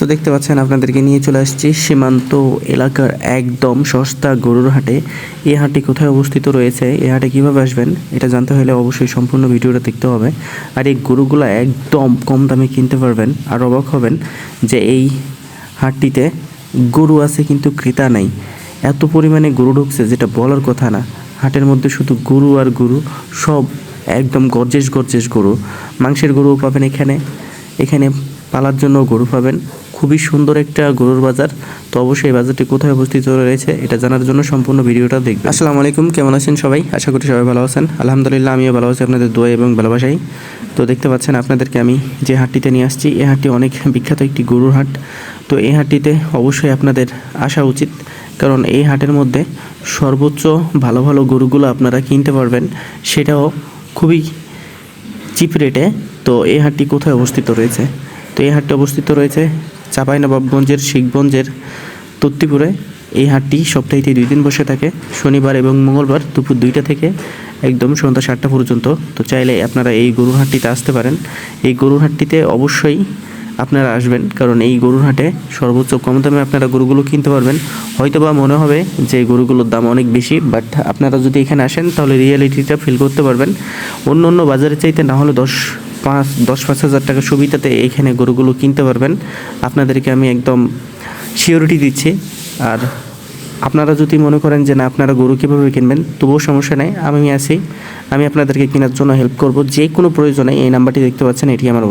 তো দেখতে পাচ্ছেন, আপনাদেরকে নিয়ে চলে আসছি সীমান্ত এলাকার একদম সস্তা গরুর হাটে। এই হাটটি কোথায় অবস্থিত রয়েছে এই হাটে কীভাবে আসবেন, এটা জানতে হলে অবশ্যই সম্পূর্ণ ভিডিওটা দেখতে হবে। আর এই গরুগুলো একদম কম দামে কিনতে পারবেন, আর অবাক হবেন যে এই হাটটিতে গরু আছে কিন্তু ক্রেতা নাই। এত পরিমাণে গরু ঢুকছে, যেটা বলার কথা না। হাটের মধ্যে শুধু গরু আর গরু, সব একদম গর্জেস গর্জেস গরু। মাংসের গরুও পাবেন এখানে। এখানে পালার জন্য গরু পাবেন। খুবই সুন্দর একটা গরুর বাজার। তো অবশ্যই এই বাজারটি কোথায় অবস্থিত রয়েছে, এটা জানার জন্য সম্পূর্ণ ভিডিওটা দেখবেন। আসসালামু আলাইকুম, কেমন আছেন সবাই? আশা করি সবাই ভালো আছেন। আলহামদুলিল্লাহ, আমিও ভালো আছি। আপনাদের দোয়া এবং ভালোবাসাই। তো দেখতে পাচ্ছেন আপনাদেরকে আমি যে হাটটিতে নিয়ে আসছি, এই হাটটি অনেক বিখ্যাত একটি গরুর হাট। তো এই হাটটিতে অবশ্যই আপনাদের আসা উচিত, কারণ এই হাটের মধ্যে সর্বোচ্চ ভালো ভালো গরুগুলো আপনারা কিনতে পারবেন, সেটাও খুবই চিপ রেটে। তো এই হাটটি কোথায় অবস্থিত রয়েছে? এই হাটটি অবস্থিত রয়েছে চাঁপাইনবাবগঞ্জের শিখগঞ্জের তত্তিপুরে। এই হাটটি সপ্তাহে দুই দিন বসে থাকে। শনিবার এবং মঙ্গলবার দুপুর দুইটা থেকে একদম সন্ধ্যা সাতটা পর্যন্ত। তো চাইলে আপনারা এই গরুর হাটটিতে আসতে পারেন। এই গরুর হাটটিতে অবশ্যই আপনারা আসবেন। কারণ এই গরুর হাটে সর্বোচ্চ কম দামে আপনারা গরুগুলো কিনতে পারবেন। হয়তো বা মনে হবে যে গরুগুলোর দাম অনেক বেশি, বাট আপনারা যদি এখানে আসেন তাহলে রিয়েলিটিটা ফিল করতে পারবেন। অন্য অন্য বাজারে চাইতে না হলে দশ পাঁচ, দশ, পাঁচ হাজার টাকা সুবিধাতে এখানে গরুগুলো কিনতে পারবেন। আপনাদেরকে আমি একদম সিওরিটি দিচ্ছি। আর আপনারা যদি মনে করেন যে না, আপনারা গরু কীভাবে কিনবেন, তবুও সমস্যা নেই, আমি আছি। আমি আপনাদেরকে কেনার জন্য হেল্প করব। যে কোনো প্রয়োজনে এই নাম্বারটি দেখতে পাচ্ছেন, এটি আমার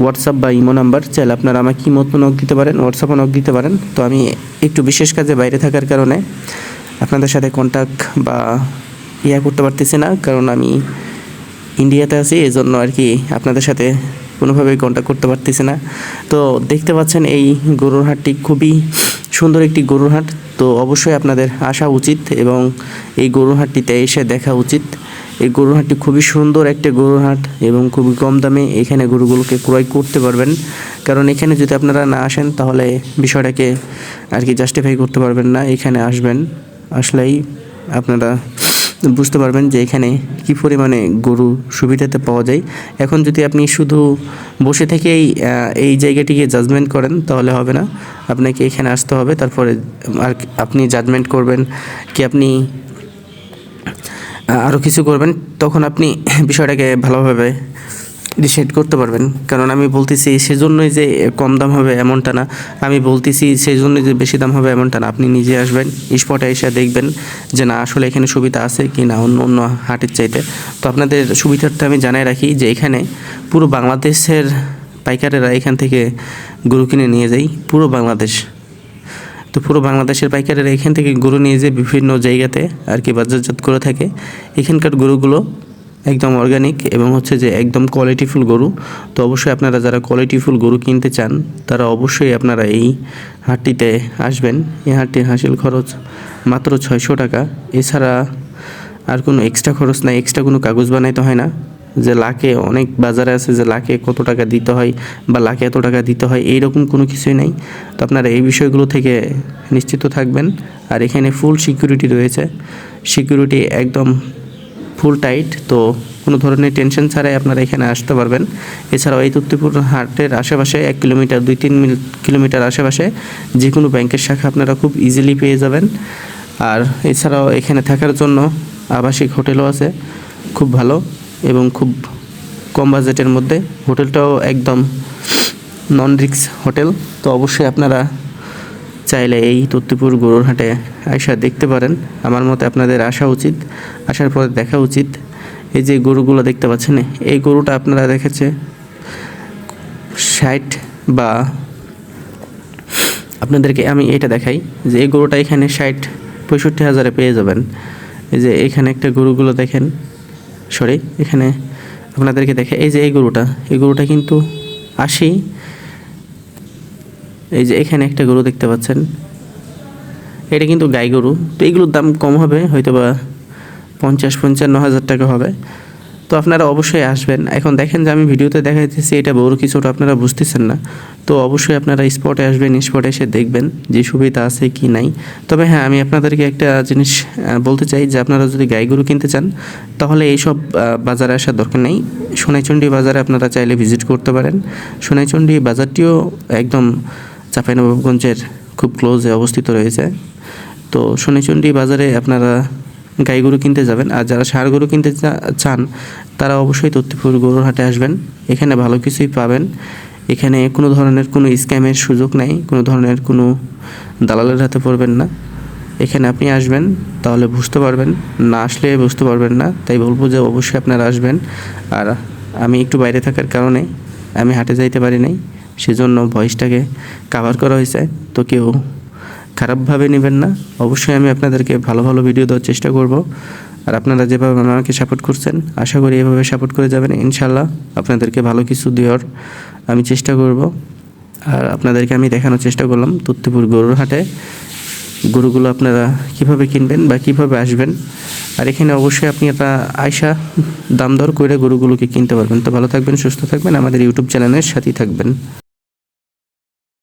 হোয়াটসঅ্যাপ বা ইমো নাম্বার চাইলে আপনারা আমাকে ইমোতে নক দিতে পারেন হোয়াটসঅ্যাপে নক দিতে পারেন। তো আমি একটু বিশেষ কাজে বাইরে থাকার কারণে আপনাদের সাথে কন্ট্যাক্ট বা ইয়া করতে পারতেছি না, কারণ আমি ইন্ডিয়াতে আছি এই জন্য আর কি আপনাদের সাথে কোনোভাবেই কন্ট্যাক্ট করতে পারতেছি না। তো দেখতে পাচ্ছেন এই গরুর হাটটি খুবই সুন্দর একটি গরুর হাট। তো অবশ্যই আপনাদের আসা উচিত এবং এই গরুর হাটটিতে এসে দেখা উচিত। এই গরুর হাটটি খুবই সুন্দর একটা গরুর হাট এবং খুবই কম দামে এখানে গরুগুলোকে ক্রয় করতে পারবেন। কারণ এখানে যদি আপনারা না আসেন, তাহলে বিষয়টাকে আর কি জাস্টিফাই করতে পারবেন না। এখানে আসবেন, আসলেই আপনারা বুঝতে পারবেন যে এখানে কী পরিমাণে গরু সুবিধাতে পাওয়া যায়। এখন যদি আপনি শুধু বসে থেকেই এই জায়গাটিকে জাজমেন্ট করেন, তাহলে হবে না। আপনাকে এখানে আসতে হবে। তারপরে আর আপনি জাজমেন্ট করবেন কি আপনি আরও কিছু করবেন। তখন আপনি বিষয়টাকে ভালোভাবে ডিসাইড করতে পারবেন। কারণ আমি বলতেছি সেজন্যই যে কম দাম হবে এমনটা না। আমি বলতেছি সেই জন্যই যে বেশি দাম হবে এমনটা না। আপনি নিজে আসবেন স্পটে এসে দেখবেন যে না, আসলে এখানে সুবিধা আছে কি না, অন্য অন্য হাটের চাইতে। তো আপনাদের সুবিধার্থে আমি জানাই রাখি যে এখানে পুরো বাংলাদেশের পাইকারেরা এখান থেকে গরু কিনে নিয়ে যায়, পুরো বাংলাদেশ। তো পুরো বাংলাদেশের পাইকারেরা এখান থেকে গরু নিয়ে যেয়ে বিভিন্ন জায়গাতে আর কি বাজারজাত করে থাকে। এখানকার গরুগুলো একদম অর্গানিক এবং হচ্ছে যে একদম কোয়ালিটিফুল গরু। তো অবশ্যই আপনারা যারা কোয়ালিটিফুল গরু কিনতে চান, তারা অবশ্যই আপনারা এই হাটটিতে আসবেন। এই হাটটির হাসিল খরচ মাত্র ছয়শো টাকা। এছাড়া আর কোনো এক্সট্রা খরচ নাই এক্সট্রা কোনো কাগজ বানাইতে হয় না। যে লাখে অনেক বাজারে আছে যে লাখে কত টাকা দিতে হয় বা লাখে এত টাকা দিতে হয়, এইরকম কোনো কিছুই নাই। তো আপনারা এই বিষয়গুলো থেকে নিশ্চিত থাকবেন। আর এখানে ফুল সিকিউরিটি রয়েছে। সিকিউরিটি একদম ফুল টাইট, তো কোনো ধরনের টেনশন ছাড়াই আপনারা এখানে আসতে পারবেন। এছাড়াও এই তত্ত্বপুর হাটের আশেপাশে এক কিলোমিটার, দুই তিন কিলোমিটার আশেপাশে যে কোনো ব্যাংকের শাখা আপনারা খুব ইজিলি পেয়ে যাবেন। আর এছাড়াও এখানে থাকার জন্য আবাসিক হোটেলও আছে, খুব ভালো এবং খুব কম বাজেটের মধ্যে। হোটেলটাও একদম নন রিক্স হোটেল, তো অবশ্যই আপনারা চাইলে এই তত্ত্বপুর গরুর হাটে আয়সা দেখতে পারেন। আমার মতে আপনাদের আসা উচিত, আসার পরে দেখা উচিত। এই যে গরুগুলো দেখতে পাচ্ছেন, এই গরুটা আপনারা দেখেছে ষাট বা আপনাদেরকে আমি এটা দেখাই যে এই গরুটা এখানে ষাট, পঁয়ষট্টি হাজারে পেয়ে যাবেন। এই যে এখানে একটা গরুগুলো দেখেন, সরি, এখানে আপনাদেরকে দেখে, এই যে এই গরুটা এই গরুটা কিন্তু আশি এই যে এখানে একটা গরু দেখতে পাচ্ছেন। এটা কিন্তু গাই গরু। তো এগুলোর দাম কম হবে হয়তো বা পঞ্চাশ, পঞ্চান্ন হাজার টাকা হবে। তো আপনারা অবশ্যই আসবেন। এখন দেখেন যে আমি ভিডিওতে দেখাইতেছি, এটা বড় কিছুটা আপনারা বুঝতেছেন না। তো অবশ্যই আপনারা স্পটে আসবেন স্পটে এসে দেখবেন যে সুবিধা আছে কি নাই। তবে হ্যাঁ আমি আপনাদেরকে একটা জিনিস বলতে চাই যে আপনারা যদি গাই গরু কিনতে চান, তাহলে এইসব বাজারে আসার দরকার নেই। সোনাইচন্ডী বাজারে আপনারা চাইলে ভিজিট করতে পারেন। সোনাইচন্ডী বাজারটিও একদম চাঁপাইনবাবগঞ্জের খুব ক্লোজে অবস্থিত রয়েছে। তো সোনাইচন্ডী বাজারে আপনারা গাই গরু কিনতে যাবেন, আর যারা ষাঁড় গরু কিনতে চান, তারা অবশ্যই তত্ত্বপুর গরুর হাটে আসবেন। এখানে ভালো কিছুই পাবেন। এখানে কোনো ধরনের কোনো স্ক্যামের সুযোগ নাই, কোনো ধরনের কোনো দালালের হাতে পড়বেন না। এখানে আপনি আসবেন, তাহলে বুঝতে পারবেন। না আসলে বুঝতে পারবেন না, তাই বলব যে অবশ্যই আপনারা আসবেন। আর আমি একটু বাইরে থাকার কারণে আমি হাটে যাইতে পারি নাই। সেজন্য ভয়েসটাকে কাভার করা হয়েছে। তো কেউ খারাপভাবে নেবেন না। অবশ্যই আমি আপনাদেরকে ভালো ভালো ভিডিও দেওয়ার চেষ্টা করব। আর আপনারা যেভাবে আমাকে সাপোর্ট করছেন, আশা করি এভাবে সাপোর্ট করে যাবেন। ইনশাল্লাহ আপনাদেরকে ভালো কিছু দেওয়ার আমি চেষ্টা করব। আর আপনাদেরকে আমি দেখানোর চেষ্টা করলাম তত্ত্বপুর গরুর হাটে। গরুগুলো আপনারা কীভাবে কিনবেন বা কীভাবে আসবেন? আর এখানে অবশ্যই আপনি একটা আয়সা দাম দর করে গরুগুলোকে কিনতে পারবেন। তো ভালো থাকবেন, সুস্থ থাকবেন। আমাদের ইউটিউব চ্যানেলের সাথেই থাকবেন।